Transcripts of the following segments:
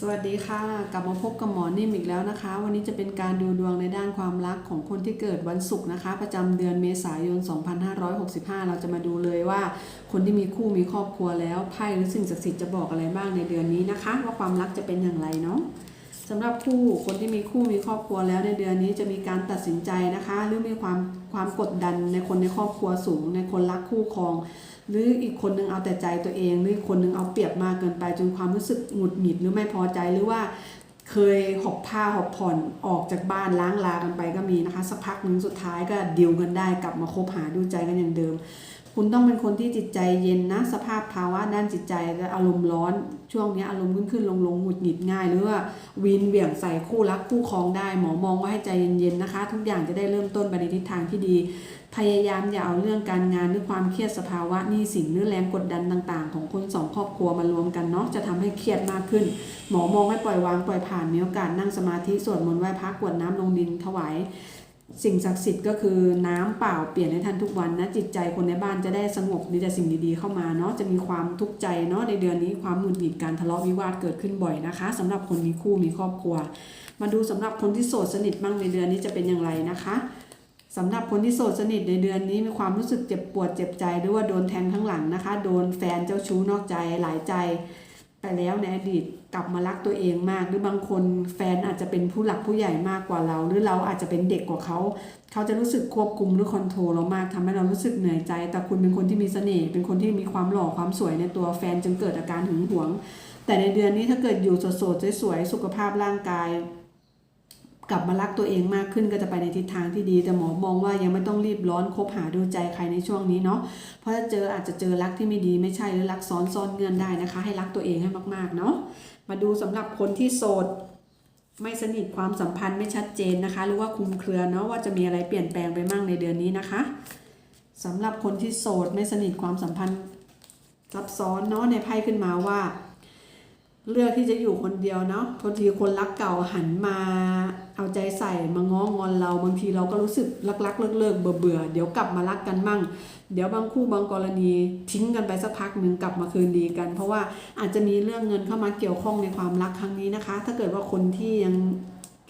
สวัสดีค่ะ กลับมาพบกับหมอนิ่มอีกแล้วนะคะ วันนี้จะเป็นการดูดวงในด้านความรักของคนที่เกิดวันศุกร์นะคะ ประจำเดือนเมษายน 2565 เราจะมาดูเลยว่า คนที่มีคู่มีครอบครัวแล้วไพ่หรือสิ่งศักดิ์สิทธิ์จะบอกอะไรบ้างในเดือนนี้นะคะ ว่าความรักจะเป็นอย่างไรเนาะ สำหรับคู่คนที่มีคู่มีครอบครัวแล้วในเดือนนี้จะมีการตัดสินใจนะคะ หรือมีความความกดดันในคนในครอบครัวสูง ในคนรักคู่ครอง หรืออีกคนนึงเอาแต่ใจตัวเองหรืออีกคนนึงเอาเปรียบมากเกินไปจนความรู้สึกหงุดหงิดหรือไม่พอใจหรือว่าเคยหอบผ้าหอบผ่อนออกจากบ้านล้างลากันไปก็มีนะคะ สักพักหนึ่งสุดท้ายก็ดิวกันได้กลับมาคบหาดูใจกันอย่างเดิม คุณต้องเป็นคนที่จิตใจเย็นนะ สภาพภาวะด้านจิตใจและอารมณ์ร้อน ช่วงนี้อารมณ์ขึ้นขึ้นลงลงหงุดหงิดง่าย หรือว่าวีนเหวี่ยงใส่คู่รักคู่ครองได้ หมอมองว่าให้ใจเย็นๆนะคะ ทุกอย่างจะได้เริ่มต้นไปในทิศทางที่ดี พยายามอย่าเอาเรื่องการงานหรือความเครียดสภาวะนี้สินหรือแรงกดดันต่างๆ ของคนสองครอบครัวมารวมกันเนาะจะทำให้เครียดมากขึ้น หมอมองให้ปล่อยวางปล่อยผ่านมีโอกาสนั่งสมาธิสวดมนต์ไหว้พระกวดน้ำลงดินถวาย สิ่งศักดิ์สิทธิ์ก็คือน้ำเปล่าเปลี่ยนให้ท่านทุกวันนะจิตใจคนในบ้านจะได้สงบมีแต่สิ่งดีๆเข้ามาเนาะจะมีความทุกข์ใจเนาะในเดือนนี้ความหงุดหงิดการทะเลาะวิวาทเกิดขึ้นบ่อยนะคะสำหรับคนมีคู่มีครอบครัว มาดูสำหรับคนที่โสดสนิทบ้างในเดือนนี้จะเป็นอย่างไรนะคะสำหรับคนที่โสดสนิทในเดือนนี้มีความรู้สึกเจ็บปวดเจ็บใจหรือว่าโดนแทงข้างหลังนะคะ โดนแฟนเจ้าชู้นอกใจหลายใจ ไปแล้วในอดีตกลับมารักตัวเองมาก หรือบางคนแฟนอาจจะเป็นผู้หลักผู้ใหญ่มากกว่าเรา หรือเราอาจจะเป็นเด็กกว่าเขา เขาจะรู้สึกควบคุมหรือคอนโทรลเรามากทำให้เรารู้สึกเหนื่อยใจ แต่คุณเป็นคนที่มีเสน่ห์เป็นคนที่มีความหล่อความสวยในตัวแฟนจึงเกิดอาการหึงหวง แต่ในเดือนนี้ถ้าเกิดอยู่โสดๆสวยๆสุขภาพร่างกาย กลับมารักตัวเองมากขึ้นก็จะไปในทิศทางที่ดี แต่หมอมองว่ายังไม่ต้องรีบร้อนคบหาดูใจใครในช่วงนี้เนาะเพราะถ้าเจออาจจะเจอรักที่ไม่ดีไม่ใช่หรือรักซ้อนซ้อนเงื่อนได้นะคะ ให้รักตัวเองให้มากๆเนาะมาดูสำหรับคนที่โสดไม่สนิทความสัมพันธ์ไม่ชัดเจนนะคะ หรือว่าคุมเครือเนาะว่าจะมีอะไรเปลี่ยนแปลงไปมั่งในเดือนนี้นะคะสำหรับคนที่โสดไม่สนิทความสัมพันธ์ซับซ้อนเนาะในไพ่ขึ้นมาว่า เลือกที่จะอยู่คนเดียวเนาะบางทีคนรักเก่าหันมา เอาใจใส่มาง้องอนเรา บางทีเราก็รู้สึกรักๆเลิกๆเบื่อเบื่อเดี๋ยวกลับมารักกันมั่ง เดี๋ยวบางคู่บางกรณีทิ้งกันไปสักพักหนึ่งกลับมาคืนดีกัน เพราะว่าอาจจะมีเรื่องเงินเข้ามาเกี่ยวข้องในความรักครั้งนี้นะคะ ถ้าเกิดว่าคนที่ยัง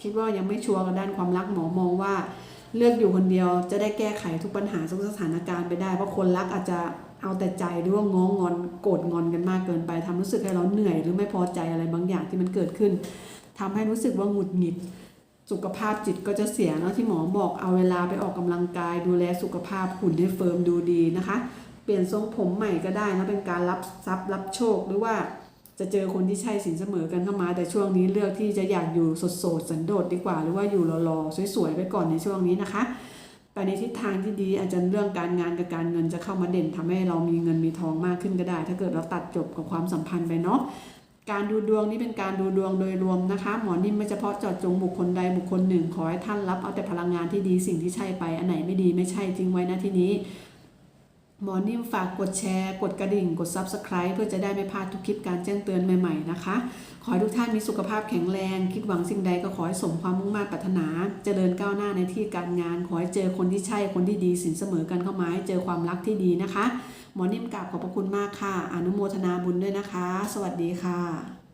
คิดว่ายังไม่ชัวร์กับด้านความรักหมอมองว่า เลือกอยู่คนเดียวจะได้แก้ไขทุกปัญหาทุกสถานการณ์ไปได้เพราะคนรักอาจจะ เอาแต่ใจหรือว่าง้องอนโกรธงอนกันมากเกินไปทำรู้สึกให้เราเหนื่อยหรือไม่พอใจอะไรบางอย่างที่มันเกิดขึ้นทำให้รู้สึกว่าหงุดหงิด สุขภาพจิตก็จะเสียเนาะที่หมอบอกเอาเวลาไปออกกำลังกาย ดูแลสุขภาพหุ่นให้เฟิร์มดูดีนะคะ เปลี่ยนทรงผมใหม่ก็ได้นะเป็นการรับทรัพย์รับโชคหรือว่าจะเจอคนที่ใช่สินเสมอกันเข้ามา แต่ช่วงนี้เลือกที่จะอยากอยู่โสดๆสันโดษดีกว่า หรือว่าอยู่รอๆสวยๆไปก่อนในช่วงนี้นะคะ ไปในทิศทางที่ดีอาจจะเรื่องการงานกับการเงินจะเข้ามาเด่นทำให้เรามีเงินมีทองมากขึ้นก็ได้ ถ้าเกิดเราตัดจบกับความสัมพันธ์ไปเนาะการดูดวงนี้เป็นการดูดวงโดยรวมนะคะ หมอนิ่มไม่เฉพาะเจาะจงบุคคลใดบุคคลหนึ่ง ขอให้ท่านรับเอาแต่พลังงานที่ดีสิ่งที่ใช่ไปอันไหนไม่ดีไม่ใช่ทิ้งไว้นะที่นี้ หมอนิ่มฝากกดแชร์ กดกระดิ่ง กด Subscribe เพื่อจะได้ไม่พลาดทุกคลิปการแจ้งเตือนใหม่ๆนะคะ ขอให้ทุกท่านมีสุขภาพแข็งแรง คิดหวังสิ่งใดก็ขอให้สมความมุ่งมั่นปรารถนา เจริญก้าวหน้าในที่การงาน ขอให้เจอคนที่ใช่คนที่ดีสินเสมอกันเข้ามาให้เจอความรักที่ดีนะคะ หมอนิ่มกราบขอบพระคุณมากค่ะ อนุโมทนาบุญด้วยนะคะ สวัสดีค่ะ